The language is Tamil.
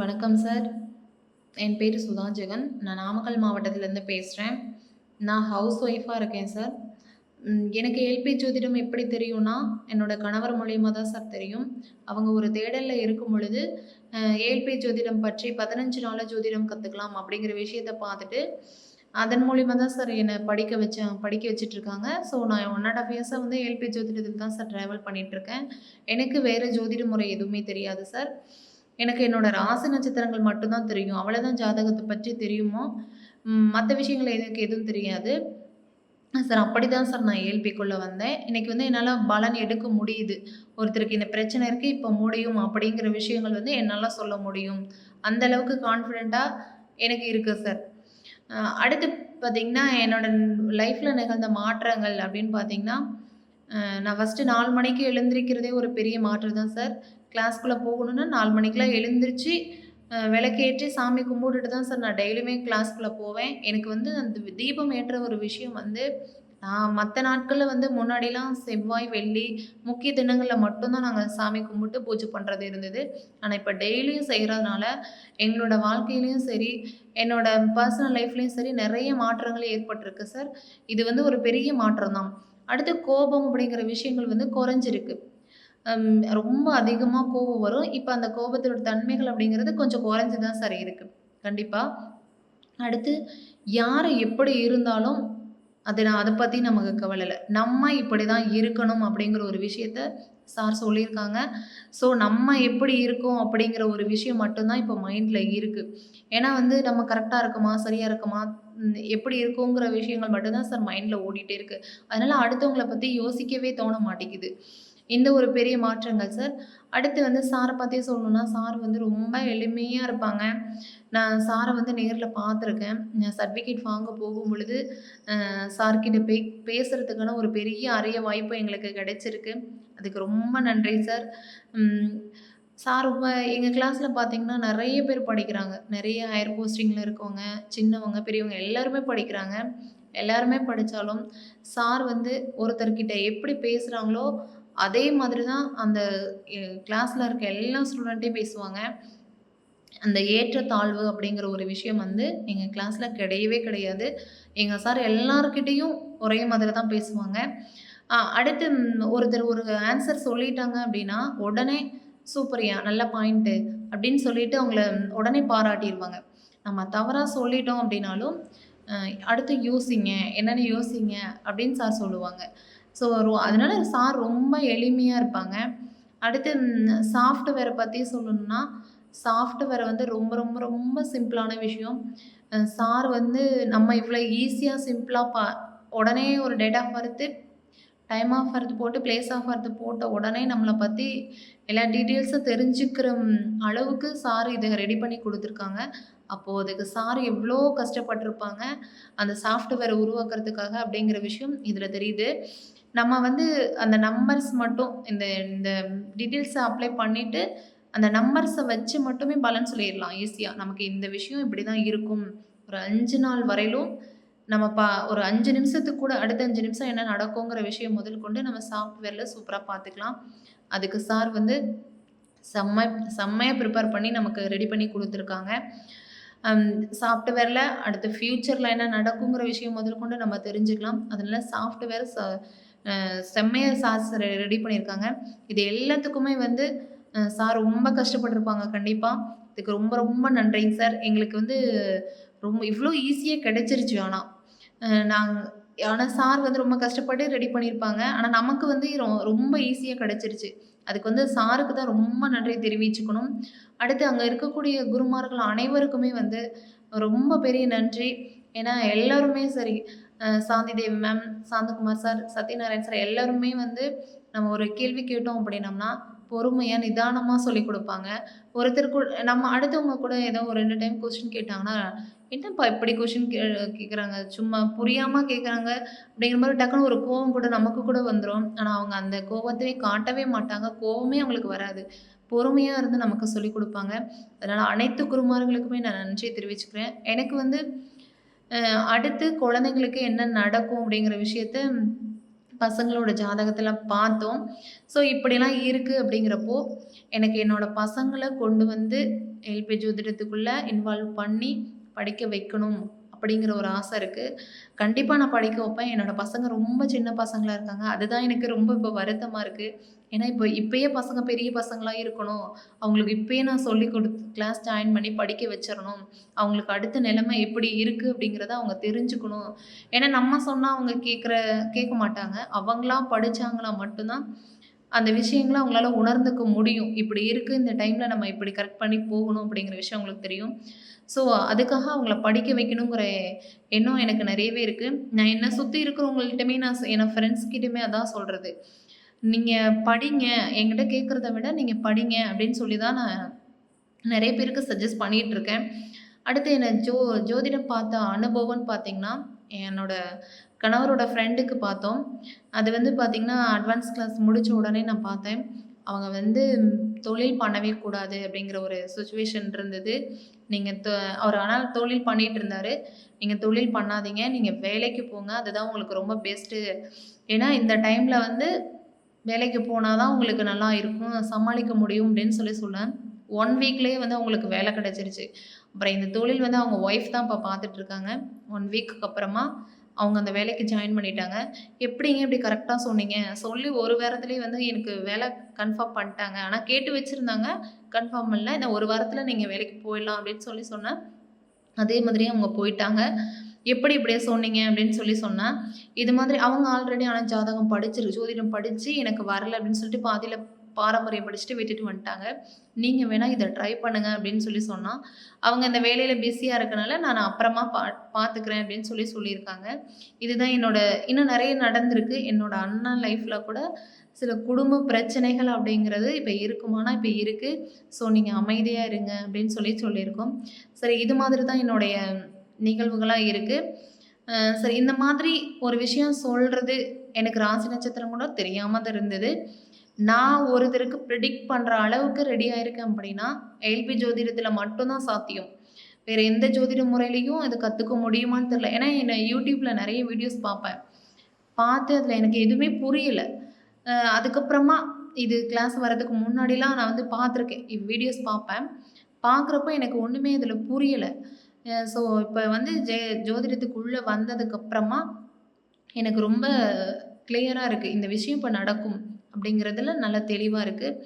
வணக்கம் சார். என் பேர் சுதா ஜெகன். நான் நாமக்கல் மாவட்டத்திலேருந்து பேசுகிறேன் நான் ஹவுஸ் ஒய்ஃபாக இருக்கேன் சார். எனக்கு எல்பி ஜோதிடம் எப்படி தெரியும்னா என்னோட கணவர் மூலியமாக தான் சார் தெரியும். அவங்க ஒரு தேடலில் இருக்கும் பொழுது ஏல்பி ஜோதிடம் பற்றி பதினஞ்சு நாளில் ஜோதிடம் கற்றுக்கலாம் அப்படிங்கிற விஷயத்த பார்த்துட்டு அதன் மூலியமாக தான் சார் என்னை படிக்க வச்சேன் படிக்க வச்சிட்ருக்காங்க. ஸோ நான் ஒன் அண்ட் ஆஃப் இயர்ஸாக வந்து ஏல்பி ஜோதிடத்தில் தான் சார் ட்ராவல் பண்ணிகிட்ருக்கேன் எனக்கு வேறு ஜோதிட முறை எதுவுமே தெரியாது சார். எனக்கு என்னோட ராசி நட்சத்திரங்கள் மட்டும்தான் தெரியும். அவ்வளோதான் ஜாதகத்தை பற்றி தெரியுமோ? மற்ற விஷயங்கள் எனக்கு எதுவும் தெரியாது. சார் அப்படி தான் சார் நான் ஏல்பிக்குள்ளே வந்தேன். இன்னைக்கு வந்து என்னால் பலன் எடுக்க முடியுது. ஒருத்தருக்கு இந்த பிரச்சனை இருக்குது இப்போ முடியும் அப்படிங்கிற விஷயங்கள் வந்து என்னால் சொல்ல முடியும். அந்த அளவுக்கு கான்ஃபிடெண்ட்டாக எனக்கு இருக்குது சார். அடுத்து பார்த்திங்கன்னா என்னோட லைஃப்பில் நிகழ்ந்த மாற்றங்கள் அப்படின்னு பார்த்தீங்கன்னா நான் ஃபஸ்ட்டு நாலு மணிக்கு எழுந்திரிக்கிறதே ஒரு பெரிய மாற்றம் தான் சார். கிளாஸ்க்குள்ளே போகணுன்னா நாலு மணிக்கெலாம் எழுந்திரிச்சு விளக்கேற்றி சாமி கும்பிட்டுட்டு தான் சார் நான் டெய்லியுமே கிளாஸ்க்குள்ளே போவேன். எனக்கு வந்து அந்த தீபம் ஏற்ற ஒரு விஷயம் வந்து நான் மற்ற நாட்களில் வந்து முன்னாடிலாம் செவ்வாய் வெள்ளி முக்கிய தினங்களில் மட்டும்தான் நாங்கள் சாமி கும்பிட்டு பூஜை பண்ணுறது இருந்தது. ஆனால் இப்போ டெய்லியும் செய்கிறதுனால எங்களோட வாழ்க்கையிலையும் சரி என்னோட பர்சனல் லைஃப்லேயும் சரி நிறைய மாற்றங்கள் ஏற்பட்டிருக்கு சார். இது வந்து ஒரு பெரிய மாற்றம் தான் அடுத்து கோபம் அப்படிங்கிற விஷயங்கள் வந்து குறைஞ்சிருக்கு. ரொம்ப அதிகமாக கோபம் வரும். இப்போ அந்த கோபத்தோட தன்மைகள் அப்படிங்கிறது கொஞ்சம் குறைஞ்சி தான் சார் இருக்குது கண்டிப்பாக அடுத்து யார் எப்படி இருந்தாலும் அது நான் அதை பற்றி நமக்கு கவலை இல்லை. நம்ம இப்படி தான் இருக்கணும் அப்படிங்கிற ஒரு விஷயத்த சார் சொல்லியிருக்காங்க. ஸோ நம்ம எப்படி இருக்கோம் அப்படிங்கிற ஒரு விஷயம் மட்டும்தான் இப்போ மைண்டில் இருக்குது ஏன்னா வந்து நம்ம கரெக்டாக இருக்குமா சரியாக இருக்குமா எப்படி இருக்குங்கிற விஷயங்கள் மட்டும்தான் சார் மைண்டில் ஓடிட்டே இருக்குது அதனால் அடுத்தவங்கள பற்றி யோசிக்கவே தோண மாட்டேங்குது. இந்த ஒரு பெரிய மாற்றங்கள் சார் அடுத்து வந்து சாரை பற்றி சொல்லணும்னா சார் வந்து ரொம்ப எளிமையாக இருப்பாங்க. நான் சாரை வந்து நேரில் பார்த்துருக்கேன். சர்டிஃபிகேட் வாங்க போகும் பொழுது சார்கிட்ட பே பேசுகிறதுக்கான ஒரு பெரிய அரிய வாய்ப்பு எங்களுக்கு கிடைச்சிருக்கு. அதுக்கு ரொம்ப நன்றி சார் சார் ரொம்ப எங்கள் கிளாஸில் பார்த்தீங்கன்னா நிறைய பேர் படிக்கிறாங்க. நிறைய ஹையர் போஸ்டிங்கில் இருக்கவங்க சின்னவங்க பெரியவங்க எல்லாருமே படிக்கிறாங்க. எல்லாருமே படித்தாலும் சார் வந்து ஒருத்தர்கிட்ட எப்படி பேசுகிறாங்களோ அதே மாதிரி தான் அந்த கிளாஸில் இருக்க எல்லா ஸ்டூடெண்ட்டையும் பேசுவாங்க. அந்த ஏற்றத்தாழ்வு அப்படிங்கிற ஒரு விஷயம் வந்து எங்கள் கிளாஸில் கிடையவே கிடையாது. எங்கள் சார் எல்லாருக்கிட்டேயும் ஒரே மாதிரி தான் பேசுவாங்க அடுத்து ஒருத்தர் ஒரு ஆன்சர் சொல்லிட்டாங்க அப்படின்னா உடனே சூப்பரியா நல்ல பாயிண்ட்டு அப்படின்னு சொல்லிட்டு அவங்கள உடனே பாராட்டிடுவாங்க நம்ம தவறாக சொல்லிட்டோம் அப்படின்னாலும் அடுத்து யோசிங்க என்னென்னு யோசிங்க அப்படின்னு சார் சொல்லுவாங்க. ஸோ அதனால சார் ரொம்ப எளிமையாக இருப்பாங்க. அடுத்து சாஃப்ட்வேரை பற்றி சொல்லணும்னா சாஃப்ட்வேரை வந்து ரொம்ப ரொம்ப ரொம்ப சிம்பிளான விஷயம். சார் வந்து நம்ம இவ்வளோ ஈஸியாக சிம்பிளாக பா உடனே ஒரு date of birth time of birth போட்டு பிளேஸ் ஆஃப் பர்த் போட்ட உடனே நம்மளை பற்றி எல்லா டீட்டெயில்ஸும் தெரிஞ்சுக்கிற அளவுக்கு சார் இதை ரெடி பண்ணி கொடுத்துருக்காங்க. அப்போது அதுக்கு சார் எவ்வளோ கஷ்டப்பட்டிருப்பாங்க அந்த சாஃப்ட்வேரை உருவாக்குறதுக்காக அப்படிங்கிற விஷயம் இதில் தெரியுது. நம்ம வந்து அந்த நம்பர்ஸ் மட்டும் இந்த இந்த டீட்டெயில்ஸை அப்ளை பண்ணிவிட்டு அந்த நம்பர்ஸை வச்சு மட்டுமே பலன் சொல்லிடலாம் ஈஸியாக நமக்கு இந்த விஷயம் இப்படி தான் இருக்கும். ஒரு அஞ்சு நாள் வரையிலும் நம்ம பா ஒரு அஞ்சு நிமிஷத்துக்கு கூட அடுத்த அஞ்சு நிமிஷம் என்ன நடக்குங்கிற விஷயம் முதல் கொண்டு நம்ம சாஃப்ட்வேரில் சூப்பராக பார்த்துக்கலாம். அதுக்கு சார் வந்து செம்ம செம்மையாக ப்ரிப்பேர் பண்ணி நமக்கு ரெடி பண்ணி கொடுத்துருக்காங்க. சாஃப்ட்வேரில் அடுத்து ஃப்யூச்சரில் என்ன நடக்குங்கிற விஷயம் முதல் கொண்டு நம்ம தெரிஞ்சுக்கலாம். அதனால சாஃப்ட்வேர் ச செம்மையாக சார்ஸ் ரெடி பண்ணியிருக்காங்க. இது எல்லாத்துக்குமே வந்து சார் ரொம்ப கஷ்டப்பட்டிருப்பாங்க கண்டிப்பாக இதுக்கு ரொம்ப ரொம்ப நன்றிங்க சார் எங்களுக்கு வந்து ரொம்ப இவ்வளோ ஈஸியாக கிடைச்சிருச்சு ஆனால் நாங்கள் ஆனால் சார் வந்து ரொம்ப கஷ்டப்பட்டு ரெடி பண்ணியிருப்பாங்க. ஆனால் நமக்கு வந்து ரொ- ரொம்ப ஈஸியாக கிடைச்சிருச்சு. அதுக்கு வந்து சாருக்கு தான் ரொம்ப நன்றி தெரிவிச்சுக்கணும். அடுத்து அங்கே இருக்கக்கூடிய குருமார்கள் அனைவருக்குமே வந்து ரொம்ப பெரிய நன்றி. ஏன்னா எல்லாருமே சரி Shanthi Devi ma'am Santhakumar sir Sathyanarayan sir எல்லாருமே வந்து நம்ம ஒரு கேள்வி கேட்டோம் அப்படின்னம்னா பொறுமையாக நிதானமாக சொல்லி கொடுப்பாங்க. ஒருத்தர் கூட நம்ம அடுத்தவங்க கூட ஏதோ ஒரு ரெண்டு டைம் கொஸ்டின் கேட்டாங்கன்னா என்னப்பா இப்படி கொஷின் கே கேட்குறாங்க சும்மா புரியாமல் கேட்குறாங்க அப்படிங்கிற மாதிரி டக்குன்னு ஒரு கோவம் கூட நமக்கு கூட வந்துடும் ஆனால் அவங்க அந்த கோவத்தையே காட்டவே மாட்டாங்க. கோவமே அவங்களுக்கு வராது. பொறுமையாக இருந்து நமக்கு சொல்லிக் கொடுப்பாங்க. அதனால் அனைத்து குருமார்களுக்குமே நான் நன்றி தெரிவிச்சுக்கிறேன். எனக்கு வந்து அடுத்து குழந்தைங்களுக்கு என்ன நடக்கும் அப்படிங்கிற விஷயத்த பசங்களோட ஜாதகத்தெல்லாம் பார்த்தோம். ஸோ இப்படிலாம் இருக்குது அப்படிங்கிறப்போ எனக்கு என்னோட பசங்களை கொண்டு வந்து எல்பி ஜோதிடத்துக்குள்ளே இன்வால்வ் பண்ணி படிக்க வைக்கணும் அப்படிங்கிற ஒரு ஆசை இருக்குது கண்டிப்பாக நான் படிக்க வைப்பேன். என்னோடய பசங்க ரொம்ப சின்ன பசங்களாக இருக்காங்க. அதுதான் எனக்கு ரொம்ப இப்போ வருத்தமாக இருக்குது ஏன்னா இப்போ இப்பயே பசங்க பெரிய பசங்களாக இருக்கணும். அவங்களுக்கு இப்பயே நான் சொல்லி கொடுத்து கிளாஸ் ஜாயின் பண்ணி படிக்க வச்சிடணும் அவங்களுக்கு அடுத்த நிலைமை எப்படி இருக்குது அப்படிங்கிறத அவங்க தெரிஞ்சுக்கணும். ஏன்னா நம்ம சொன்னால் அவங்க கேட்குற கேட்க மாட்டாங்க. அவங்களா படித்தாங்களா மட்டும்தான் அந்த விஷயங்களை அவங்களால உணர்ந்துக்க முடியும். இப்படி இருக்குது இந்த டைமில் நம்ம இப்படி கரெக்ட் பண்ணி போகணும் அப்படிங்கிற விஷயம் அவங்களுக்கு தெரியும். ஸோ அதுக்காக அவங்கள படிக்க வைக்கணுங்கிற எண்ணம் எனக்கு நிறையவே இருக்குது நான் என்னை சுற்றி இருக்கிறவங்கள்ட்டுமே நான் என் ஃப்ரெண்ட்ஸ்கிட்டயுமே அதான் சொல்கிறது நீங்கள் படிங்க. என்கிட்ட கேட்குறத விட நீங்கள் படிங்க அப்படின்னு சொல்லி தான் நான் நிறைய பேருக்கு சஜஸ்ட் பண்ணிகிட்ருக்கேன் அடுத்து என்ன ஜோ ஜோதிடம் பார்த்த அனுபவம்னு பார்த்தீங்கன்னா என்னோட கணவரோட ஃப்ரெண்டுக்கு பார்த்தோம். அது வந்து பார்த்திங்கன்னா அட்வான்ஸ் கிளாஸ் முடித்த உடனே நான் பார்த்தேன். அவங்க வந்து தொழில் பண்ணவே கூடாது அப்படிங்கிற ஒரு சுச்சுவேஷன் இருந்தது. நீங்கள் தொ அவர் ஆனால் தொழில் பண்ணிகிட்டு இருந்தார். நீங்கள் தொழில் பண்ணாதீங்க. நீங்கள் வேலைக்கு போங்க. அதுதான் உங்களுக்கு ரொம்ப பெஸ்ட்டு ஏன்னா இந்த டைமில் வந்து வேலைக்கு போனால் தான் உங்களுக்கு நல்லா இருக்கும் சமாளிக்க முடியும் அப்படின்னு சொல்லி சொன்னேன் ஒன் வீக்லேயே வந்து அவங்களுக்கு வேலை கிடச்சிருச்சு. அப்புறம் இந்த தொழில் வந்து அவங்க ஒய்ஃப் தான் இப்போ பார்த்துட்ருக்காங்க ஒன் வீக்குக்கு அப்புறமா அவங்க அந்த வேலைக்கு ஜாயின் பண்ணிட்டாங்க. எப்படிங்க இப்படி கரெக்டாக சொன்னீங்க? சொல்லி ஒரு வாரத்துலேயே வந்து எனக்கு வேலை கன்ஃபார்ம் பண்ணிட்டாங்க. ஆனால் கேட்டு வச்சுருந்தாங்க. கன்ஃபார்ம் பண்ணல இந்த ஒரு வாரத்தில் நீங்கள் வேலைக்கு போயிடலாம் அப்படின்னு சொல்லி சொன்னேன். அதே மாதிரி அவங்க போயிட்டாங்க. எப்படி இப்படியே சொன்னீங்க அப்படின்னு சொல்லி சொன்னேன் இது மாதிரி அவங்க ஆல்ரெடி ஆனால் ஜாதகம் படிச்சிருக்கு ஜோதிடம் படித்து எனக்கு வரலை அப்படின்னு சொல்லிட்டு பாதியில் பாரம்பரியம் படிச்சுட்டு விட்டுட்டு வந்துட்டாங்க. நீங்கள் வேணால் இதை ட்ரை பண்ணுங்க அப்படின்னு சொல்லி சொன்னால் அவங்க இந்த வேலையில் பிஸியாக இருக்கனால நான் அப்புறமா பா பார்த்துக்கிறேன் அப்படின்னு சொல்லி சொல்லியிருக்காங்க. இதுதான் என்னோட இன்னும் நிறைய நடந்திருக்கு. என்னோட அண்ணன் லைஃப்பில் கூட சில குடும்ப பிரச்சனைகள் அப்படிங்கிறது இப்போ இருக்குமானா இப்போ இருக்குது ஸோ நீங்கள் அமைதியாக இருங்க அப்படின்னு சொல்லி சொல்லியிருக்கோம். சரி இது மாதிரி தான் என்னுடைய நிகழ்வுகளாக இருக்குது சரி இந்த மாதிரி ஒரு விஷயம் சொல்கிறது எனக்கு ராசி நட்சத்திரம் கூட தெரியாமல் தான் இருந்தது. நான் ஒருத்தருக்கு ப்ரிடிக்ட் பண்ணுற அளவுக்கு ரெடி ஆயிருக்கேன் அப்படின்னா எல்பி ஜோதிடத்தில் மட்டும்தான் சாத்தியம். வேறு எந்த ஜோதிட முறையிலையும் அதை கற்றுக்க முடியுமான்னு தெரில ஏன்னா என்னை யூடியூப்பில் நிறைய வீடியோஸ் பார்ப்பேன். பார்த்து அதில் எனக்கு எதுவுமே புரியலை. அதுக்கப்புறமா இது கிளாஸ் வர்றதுக்கு முன்னாடிலாம் நான் வந்து பார்த்துருக்கேன். வீடியோஸ் பார்ப்பேன். பார்க்குறப்போ எனக்கு ஒன்றுமே அதில் புரியலை. ஸோ இப்போ வந்து ஜெ ஜோதிடத்துக்குள்ளே வந்ததுக்கப்புறமா எனக்கு ரொம்ப கிளியராக இருக்குது இந்த விஷயம் இப்போ நடக்கும் அப்படிங்கிறதுல நல்ல தெளிவாக இருக்குது